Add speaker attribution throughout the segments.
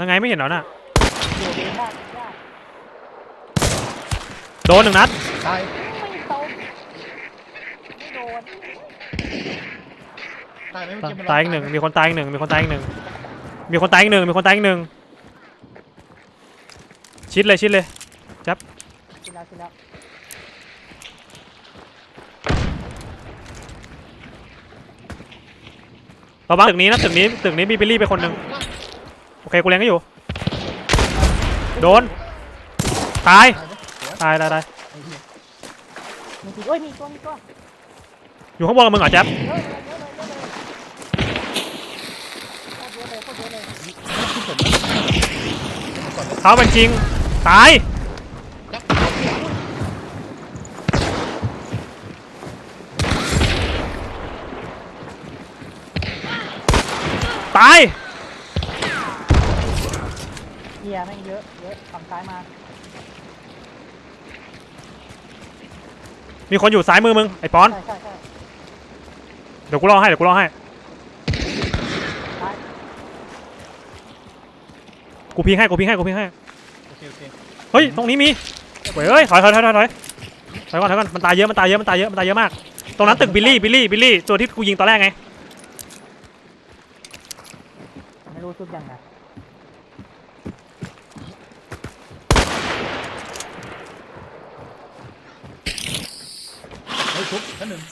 Speaker 1: ยังไงไม่เห็นเหรอน่ะ
Speaker 2: อยู่ดีมากยาก
Speaker 1: โดนหนึ่งนัด
Speaker 3: ตาย
Speaker 2: ไม่ตรงไม่โดน
Speaker 3: ตายไหมเมื่อกี้มัน
Speaker 1: ตายอีกหนึ่งมีคนตายอีกหนึ่งมีคนตายอีกหนึ่งมีคนตายอีกหนึ่งมีคนตายอีกหนึ่งชิดเลยชิดเลย
Speaker 2: กินแล้วกินแล้ว
Speaker 1: ระวังตึกนี้นะตึกนี้ตึกนี้มีบิลลี่ไปคนหนึ่ง โอเคกูเลี้ยงก็อยู่ โดน ตาย
Speaker 3: ตายไหม
Speaker 1: ตายตายตาย
Speaker 3: ไอ้เหี้ย
Speaker 2: มีทีเอ้ยมีตัวมีตัว
Speaker 1: อยู่ข้างบนกับมึงเหรอแจ๊บ
Speaker 2: เยอะเลยเยอะเลยเยอะเลยโคตรเยอะเลยโคตรเยอะเลย
Speaker 3: ขึ้นผมนะก่อนเลย
Speaker 1: เขาเป็นจริง ตาย
Speaker 3: จับ
Speaker 1: ตาย
Speaker 2: เฮียแม่งเยอะเยอะฝั่งซ้ายมา
Speaker 1: มีคนอยู่ซ้ายมือมึงไอ้ปอน
Speaker 2: ใช่ใช่ใช่
Speaker 1: เดี๋ยวกูรอให้เดี๋ยวกูรอให้
Speaker 2: ซ้าย
Speaker 1: กูพิงให้กูพิงให้กูพิงให้
Speaker 3: โอเคโอเค
Speaker 1: เฮ้ย ตรงนี้มีเฮ้ยเฮ้ยถอยถอยถอยถอยถอยถอยก่อนถอยก่อนมันตายเยอะมันตายเยอะมันตายเยอะมันตายเยอะมาก ตรงนั้นตึกบิลลี่บิลลี่บิลลี่ตัวที่กูยิงตอนแรกไง
Speaker 2: ไม่รู้ชุดยังไง
Speaker 3: เฮ้ย ทุบชั้นหนึ่ง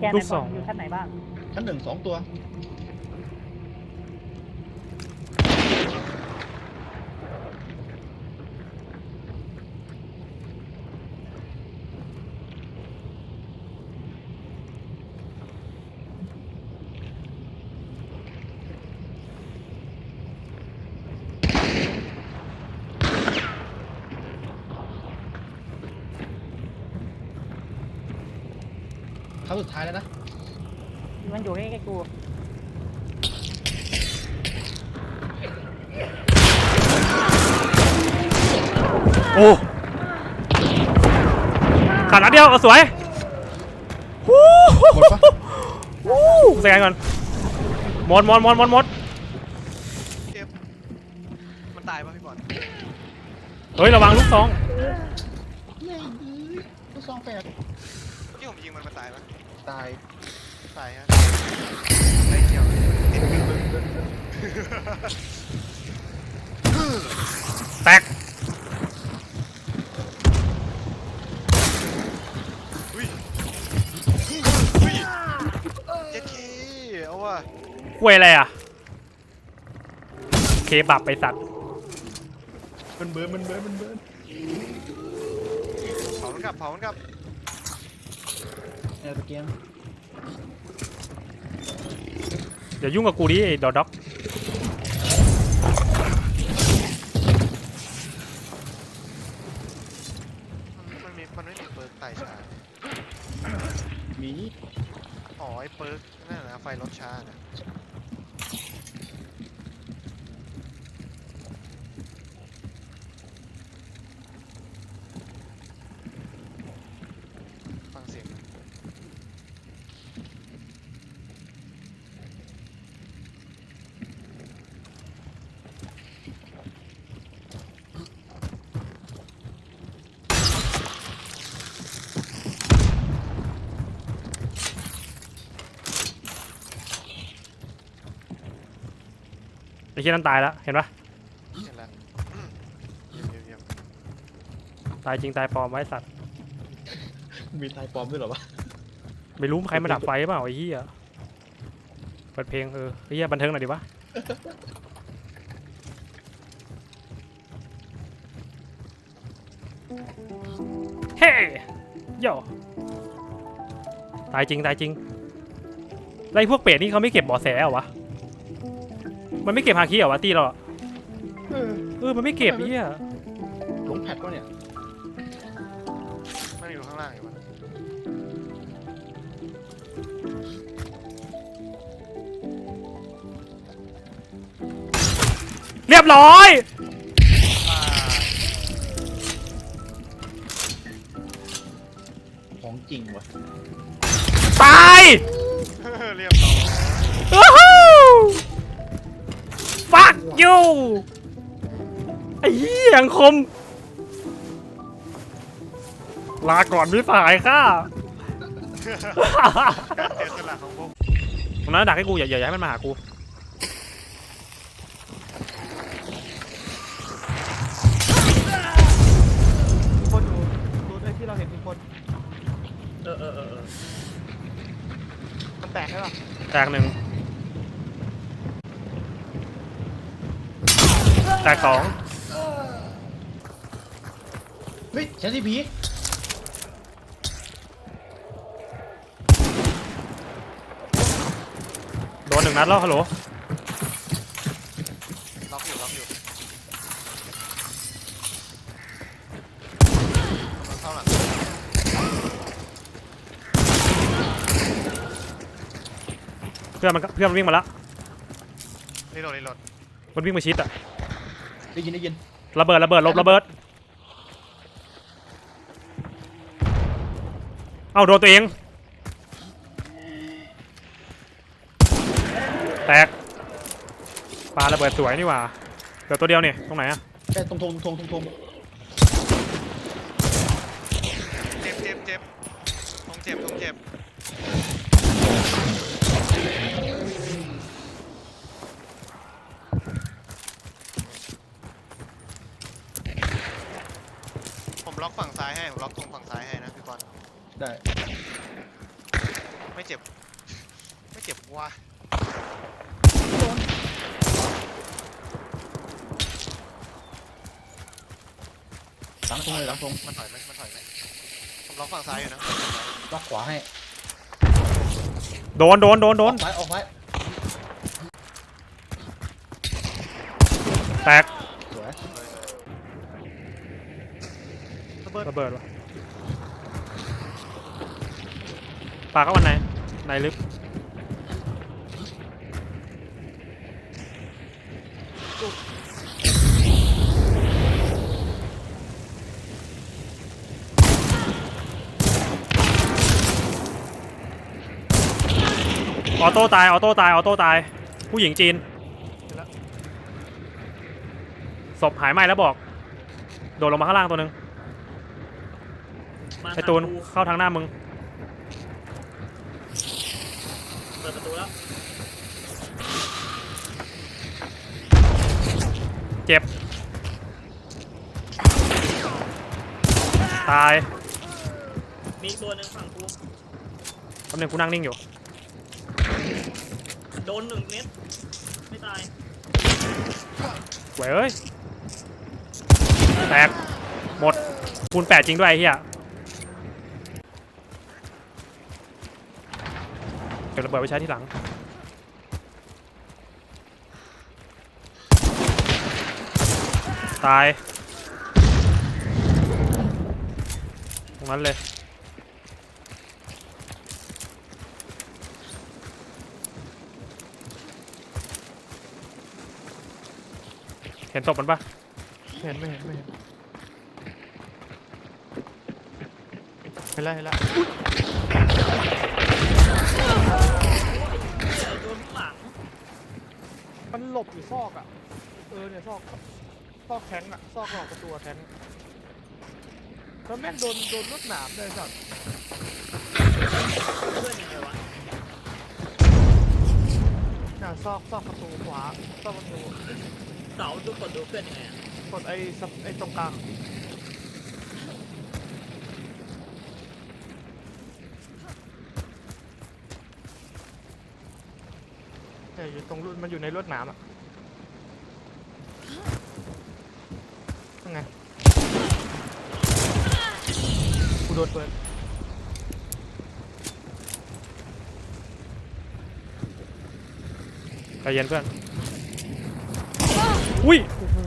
Speaker 2: แกนไหนบ้างอยู่ชั้นไหนบ้าง
Speaker 3: ชั้นหนึ่งสองตัว รั้งสุดท้ายแล้วนะ
Speaker 2: มันอยู่ใกล้ๆกู
Speaker 1: โอ้ขาดนัดเดียวเอาสวยฮู้
Speaker 3: หมดปะ
Speaker 1: ฮู้สแกนก่อนหมดหมดหมดหมดหมด
Speaker 4: เอฟมันตายป่ะพี่บอล
Speaker 1: เฮ้ยระวังลูกซอง
Speaker 3: เย้ยลูกซองแปด
Speaker 4: ที่ผมยิงมันมันตายป่ะ
Speaker 3: ตาย
Speaker 4: ตายฮะไม่เกี่ยวติด
Speaker 1: แตก
Speaker 4: อุ้ยอุ้ยเจ็ดเคเอาว่ะ
Speaker 1: คุยอะไรอะ เคบับไปสัตว์
Speaker 3: มันเบิร์นมันเบิร์นมันเบิร์น
Speaker 4: เผามันกลับเผามันกลับ
Speaker 3: แอร์ตะเกียง
Speaker 1: อย่ายุ่งกับกูดิไอ้ดอด็อก
Speaker 4: มันมีมันไม่มีเปิร์กไต่ช้า
Speaker 3: มี
Speaker 4: อ๋อไอ้เปิร์กนั่นนะไฟรถช้านะ เชี่
Speaker 1: ยนั้นตายแล้วเห็นปะ
Speaker 4: เห็นแล้วเยี่ยมเยี่ยมเยี่ยม
Speaker 1: ตายจริงตายปลอมไว้สัตว์
Speaker 3: มีตายปลอมด้วยเหรอวะ
Speaker 1: ไม่รู้ใครมาดับไฟเปล่าไอ้เหี้ยเปิดเพลงเออไอ้เหี้ยบันเทิงหน่อยดิวะเฮ้โยตายจริงตายจริงแล้วไอ้พวกเป็ดนี่เขาไม่เก็บเบาะแสเหรอวะ มันไม่เก็บฮาคิเหรอวะตีเราอะ
Speaker 3: เออ
Speaker 1: เออมันไม่เก็บไอ้เหี้ย
Speaker 3: หลงแพทก็เนี่ย
Speaker 4: มันอยู่ข้างล่างอยู่วะ
Speaker 1: เรียบร้อย fuck you ไอ้เหี้ยยังคม ลาก่อนพี่สายค่ะ
Speaker 4: การเสียสละของพวก
Speaker 1: ตรงนั้นดักให้กูอย่าอย่าอย่าให้มันมาหากู
Speaker 5: คนอยู่ดูไอ้ที่เราเห็นมีคน
Speaker 6: เออเออเออ
Speaker 5: มันแตกใช่ป่ะ
Speaker 1: แตกหนึ่ง แตกสอง
Speaker 5: เฮ้ยแชทที่ผี
Speaker 1: โดนหนึ่งนัดแล้วฮัลโหล
Speaker 4: ล็อกอยู่ล็อกอยู่เข้าหลัง
Speaker 1: เพื่อนมันก็เพื่อนมันวิ่งมาแล้ว
Speaker 4: รีโหลดรีโหลด
Speaker 1: มันวิ่งมาชิดอะ
Speaker 5: ได้ยินได้ยิน
Speaker 1: ระเบิดระเบิดลบระเบิด เอ้าโดนตัวเอง แตกปลาระเบิดสวยนี่หว่าเดี๋ยวตัวเดียวนี่ตรงไหนอะ
Speaker 5: แต่ตรงทงทงทงทง
Speaker 4: เจ็บเจ็บเจ็บตรงเจ็บตรงเจ็บผมล็อกฝั่งซ้ายให้ผมล็อกตรงฝั่งซ้ายให้นะพี่บอล
Speaker 5: ได้
Speaker 4: ไม่เจ็บ ไม่เจ็บว่ะ
Speaker 5: หลังทงเลยหลังทง
Speaker 4: มันถอยไหมมันถอยไหมผมล็อกฝั่งซ้ายอยู่นะ
Speaker 5: ล็อกขวาให้
Speaker 1: โดนโดนโดนโดน
Speaker 5: ออกซ้ายออกซ้าย
Speaker 1: แตก
Speaker 5: สวย
Speaker 4: ระเบิด
Speaker 1: ระเบิดวะ ปลาเข้าวันไหนในลึกออโต้ตายออโต้ตายออโต้ตาย ผู้หญิงจีนศพหายไหมแล้วบอก โดดลงมาข้างล่างตัวหนึ่งไอตูนเข้าทางหน้ามึง
Speaker 6: เปิดประตูแล้ว
Speaker 1: เจ็บ ตาย
Speaker 6: มีอีกตัวหนึ่งฝั่งกู
Speaker 1: แป๊บนึงกูนั่งนิ่งอยู่
Speaker 6: โดนหนึ่งเม็ดไม่ตาย
Speaker 1: เว้ยเอ้ย แตก หมด คูณแปดจริงด้วยไอ้เหี้ยเก็บระเบิดไปใช้ที่หลัง ตาย ตรงนั้นเลย เห็นศพมันปะ
Speaker 5: เห็นไม่เห็นไม่เห็นเห็นแล้วเห็นแล้ว
Speaker 6: โดนข้างหลัง
Speaker 5: มันหลบอยู่ซอกอะ เออเนี่ยซอกซ อกแทงอะซอกหลอกประตูแทงแล้วแม่งโดนโดนรถหนามเลยสัตว์
Speaker 6: เพื่อนยังไงวะ
Speaker 5: น่ะซอกซอกประตูขวาซอกประตู
Speaker 6: เสาดูกดดูเพื่อนยังไงอะ
Speaker 5: กดไอ้ซับไอ้ตรงกลางเอ้ยอยู่ตรงรุ่นมันอยู่ในรถหนามอะนั่นไงกูโด นเปิด
Speaker 1: ใจเย็นเพื่อน อุ้ย
Speaker 5: โอ้โห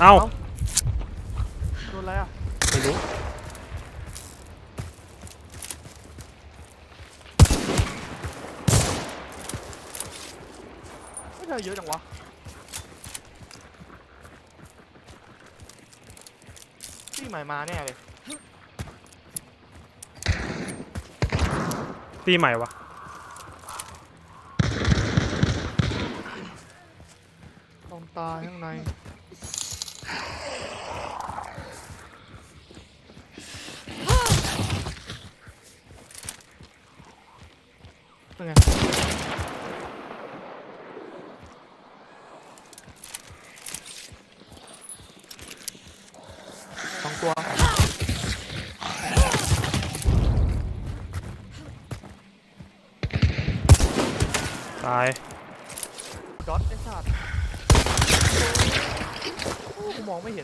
Speaker 1: เอา
Speaker 5: โดนอะไรอะ
Speaker 1: ไม่รู้
Speaker 5: ไม่ได้เยอะจังวะ หมายมาแน่เลย
Speaker 1: ตีใหม่วะ
Speaker 5: ตรงตาข้างใน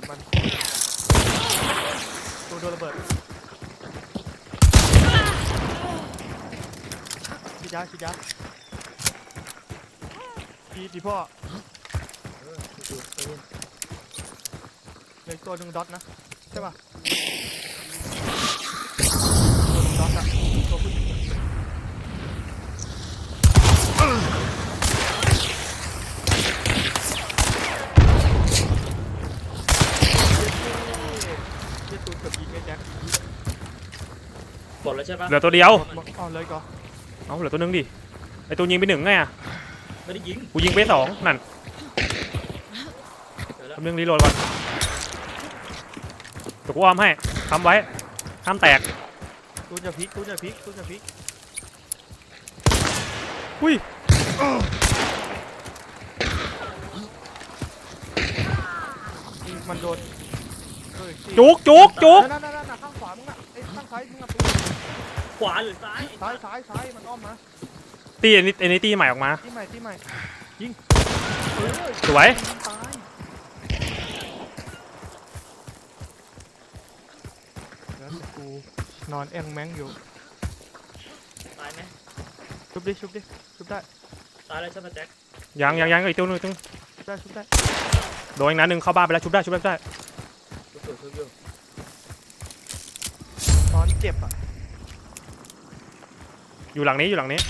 Speaker 5: อ้กูมองไม่เห็นมันตัวโดนระเบิดชิดยาชิดยาดีดีพ่อ
Speaker 6: เออดูดูดู
Speaker 5: เหลืออกตัวหนึ่งด็อทนะ ใช่ป่ะตัวหนึ่งด็อทอะตัวผู้หญิงอะเย็ดตูนเกือบยิงไอ้แจ็ค
Speaker 6: หมดแล้วใช่ปะ
Speaker 1: เหลือตัวเดียว
Speaker 5: หมดหมดอ๋อเลยก่อน
Speaker 1: เอาเหลือตัวนึงดิไอตัวยิงไปหนึ่งไงอะ
Speaker 6: ไม่ได้ยิง
Speaker 1: กูยิงไปสองนั่น
Speaker 6: เจอแล้ว
Speaker 1: ทำนึงรีโหลดก่อนเดี๋ยวกูอ้อมให้ทำไว้ห้ามแตก
Speaker 5: ตูนจะพลิกตูนจะพลิกตูนจะพลิก
Speaker 1: อุ้ย
Speaker 5: ยิงมันโดนโดนอีที
Speaker 1: จุกจุกจุก
Speaker 5: ขวา
Speaker 6: หรือซ้าย
Speaker 5: ซ้ายซ้ายซ้ายมันอ้อมมา
Speaker 1: ตีอันนี้อันนี้ตีใหม่ออกมา
Speaker 5: ที่ใหม่ที่ใหม่ยิงเออ
Speaker 1: สวย
Speaker 5: ยิงตายแล้วแต่กูนอนแองแมงอยู่
Speaker 6: ตายไหม
Speaker 5: ชุบดิชุบดิชุบได้
Speaker 6: ตายแล้วใช่ปะแจ็ค
Speaker 1: ยังยังยังอีกตัวนึงอีกตัวนึง
Speaker 5: ชุบได้ชุบได้
Speaker 1: โดนอีกนัดหนึ่งเข้าบ้านไปแล้วชุบได้ชุบได้ชุบได้
Speaker 6: ดูดูดูดู
Speaker 5: ตอนเจ็บอะ
Speaker 1: อยู่หลังนี้อยู่หลังนี้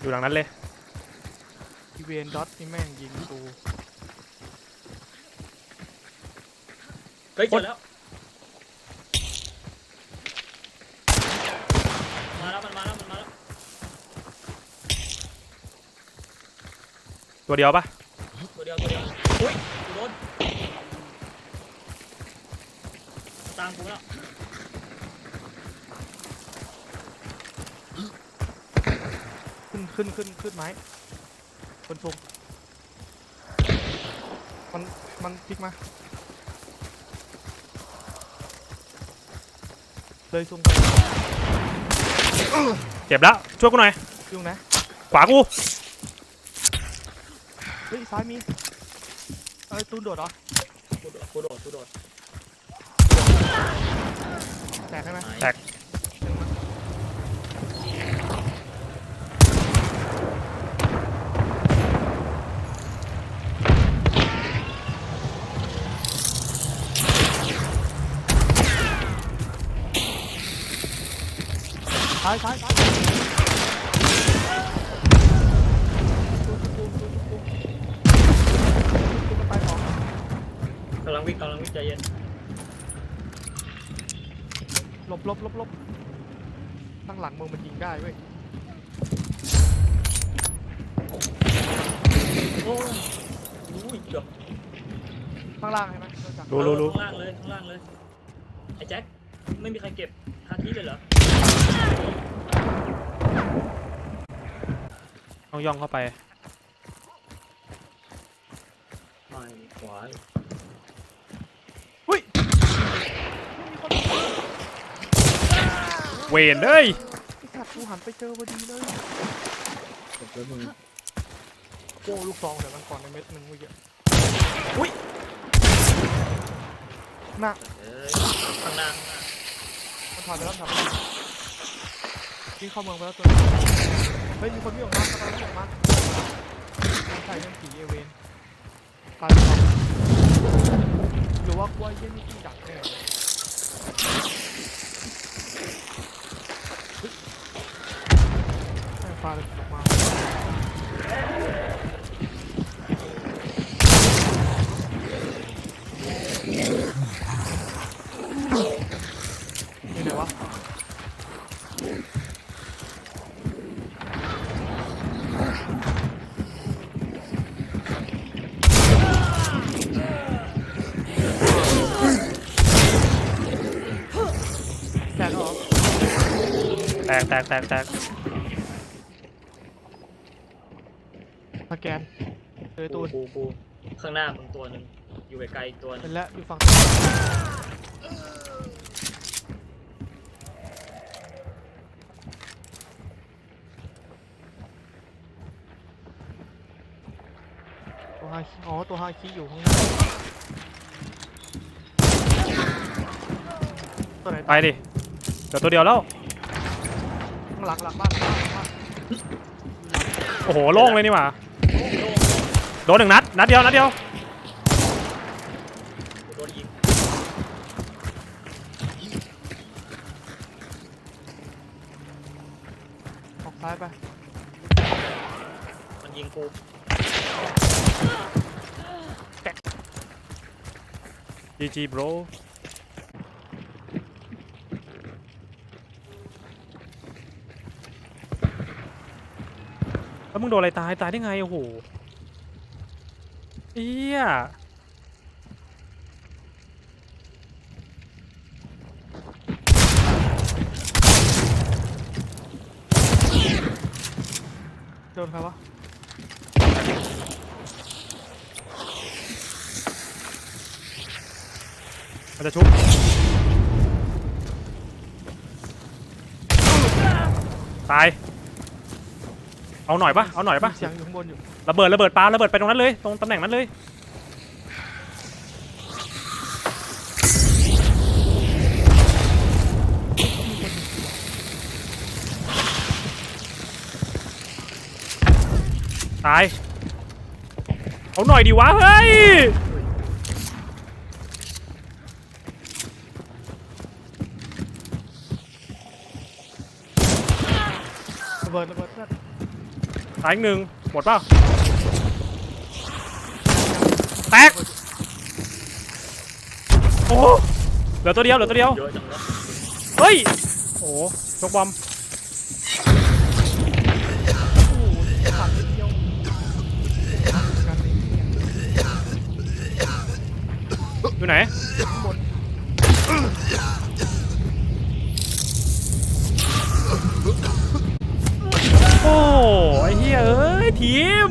Speaker 1: อยู่หลังนั้นเลย
Speaker 5: อีเวนดอทนี่แม่งยิงกู
Speaker 6: เฮ้ยเจอแล้ว มาแล้วมันมาแล้วมันมาแล้ว
Speaker 1: ตัวเดียวปะ
Speaker 6: ตัวเดียวตัวเดียวอุ้ยกูโดนตามกูแล้ว
Speaker 5: ขึ้นขึ้นขึ้นขึ้นไม้คนชมมันมันพลิกมา เลยซุ่มไป
Speaker 1: เจ็บแล้ว ช่วยกูหน่อย
Speaker 5: ยุ่งนะ
Speaker 1: ขวากู
Speaker 5: เฮ้ย ซ้ายมี เอ้ย ตูนโดดเหรอ
Speaker 6: กูโดดกูโดดกูโดด
Speaker 5: แตกใช่ไหม
Speaker 6: หาย
Speaker 1: แตก
Speaker 5: ซ้ายซ้ายซ้าย
Speaker 6: กำลังวิ่งกำลังวิ่งใจเย็น
Speaker 5: หลบหลบหลบหลบตั้งหลังมึงมันยิงได้เว้ย
Speaker 6: โอ้ยอุ้ยเกือบ
Speaker 5: ข้างล่างใช่ไหมรู้
Speaker 1: รู้รู้
Speaker 6: ข้างล่างเลยข้างล่างเลยไอ้แจ็คไม่มีใครเก็บฮาร์ดดิสเลยเหรอ
Speaker 1: ต้องย่องเข้าไป
Speaker 6: ไม่ขวา
Speaker 5: หุ้ย
Speaker 1: เวนเอ้ย
Speaker 5: ไอ้สัตว์กูหันไปเจอพอดีเลย
Speaker 6: เก็บแล้วมึง
Speaker 5: โอ้ลูกซองแต่มันก่อนในเม็ดหนึ่งเมื่อกี้
Speaker 6: อุ้ย
Speaker 5: หน้า
Speaker 6: เอ้ยข้างหน้าข้างหน้า
Speaker 5: มันถอยไปแล้วถอยไปแล้ ววิ่งเข้าเมืองไปแล้วตัวเฮ้ยมีคนวิ่งออกมาคนวิ่งออกมาใส่เรื่องผีเอเวนการหรือว่ากล้วยเยี่ยนี่ที่ดักแน่ ก
Speaker 1: แตกแตกแตก
Speaker 5: สแกนเจอ
Speaker 6: กู
Speaker 5: ตูน
Speaker 6: กูกูข้างหน้ามึงตัวหนึ่งอยู่ไกลๆอีกตัวหนึ
Speaker 5: เป็
Speaker 6: ง
Speaker 5: นแล้วอยู่ฝั่งตัวฮาคิอ๋อตัวฮาคิอยู่ข้างหน้าตัวไหน
Speaker 1: ไปดิเดี๋ยวตัวเดียวแล้ว
Speaker 5: ข้างหลังหลังบ้านหลังบ้านหลังบ้าน
Speaker 1: โอ้โหโล่งเลยนี่หว่า
Speaker 6: โล่ง
Speaker 1: โดนหนึ่งนัดนัดเดียวนัดเดียว
Speaker 6: กูโดนยิง
Speaker 5: ออกซ้ายไป
Speaker 6: มันยิงกู
Speaker 1: จีจีบรแล้ว มึงโดนอะไรตายตายได้ไงโอ้โหเอี้ย
Speaker 5: โดนใครวะ
Speaker 1: มันจะชุบตาย เอาหน่อยปะเอาหน่อยปะ
Speaker 5: เสียงอยู่ข้างบนอยู่
Speaker 1: ระเบิดระเบิดปาระเบิดไปตรงนั้นเลย ตรงตำแหน่งนั้นเลยตาย เอาหน่อยดิวะเฮ้ย
Speaker 5: ระเบิดระเบิดเพื่อน
Speaker 1: ตายอีกหนึ่งหมดเปล่าแตกโอ้โหเหลือตัวเดียวเหลือตัวเดียว
Speaker 6: เยอะจังวะ
Speaker 1: เฮ้ยโอ้โหชกบอม
Speaker 5: อยู่
Speaker 1: ไหน
Speaker 5: บน
Speaker 1: โอ้ไอ้เหี้ยเอ้ยทีม